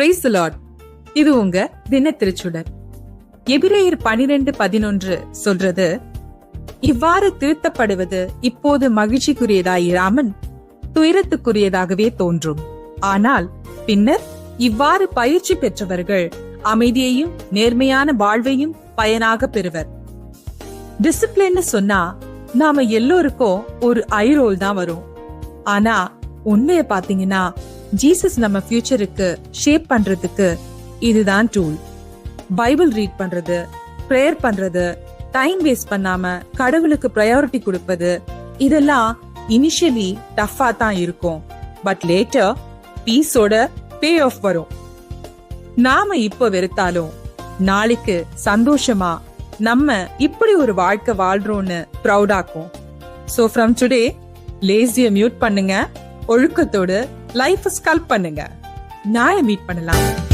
Price Lord இது உங்க தின திருச்சுடர் எபிரேயர் பனிரெண்டு பதினொன்று சொல்றது இவ்வாறு திருத்தப்படுவது இப்போது மகிழ்ச்சிக்குரியதாயிராமல் துயரத்துக்குரியதாகவே தோன்றும். ஆனால் பின்னர் இவ்வாறு பயிற்சி பெற்றவர்கள் அமைதியையும் நேர்மையான வாழ்வையும் பயனாக பெறுவர். டிசிப்ளின்னு சொன்னா நாம எல்லோருக்கும் ஒரு ஐரோல் தான் வரும். ஆனா உண்மைய பாத்தீங்கன்னா ஜீசஸ் நம்ம ஃபியூச்சருக்கு ஷேப் பண்றதுக்கு இதுதான் டூல் பைபிள் ரீட் பண்றது ப்ரேயர் பண்றது டைம் வேஸ்ட் பண்ணாம கடவுளுக்கு ப்ரையாரிட்டி கொடுப்பது இதெல்லாம் இனிஷியலி டஃபா தான் இருக்கும். பட் லேட்டர் பீஸோட பே ஆஃப் வரும். நாம இப்ப வெறுத்தாலும் நாளைக்கு சந்தோஷமா நம்ம இப்படி ஒரு வாழ்க்கை வாழ்றோம்னு ப்ரௌடாக்கும் ஸோ ஃப்ரம் டுடே லேசிய மியூட் பண்ணுங்க. ஒழுக்கத்தோடு லைஃப் ஸ்கல்ப் பண்ணுங்க. நாளை மீட் பண்ணலாம்.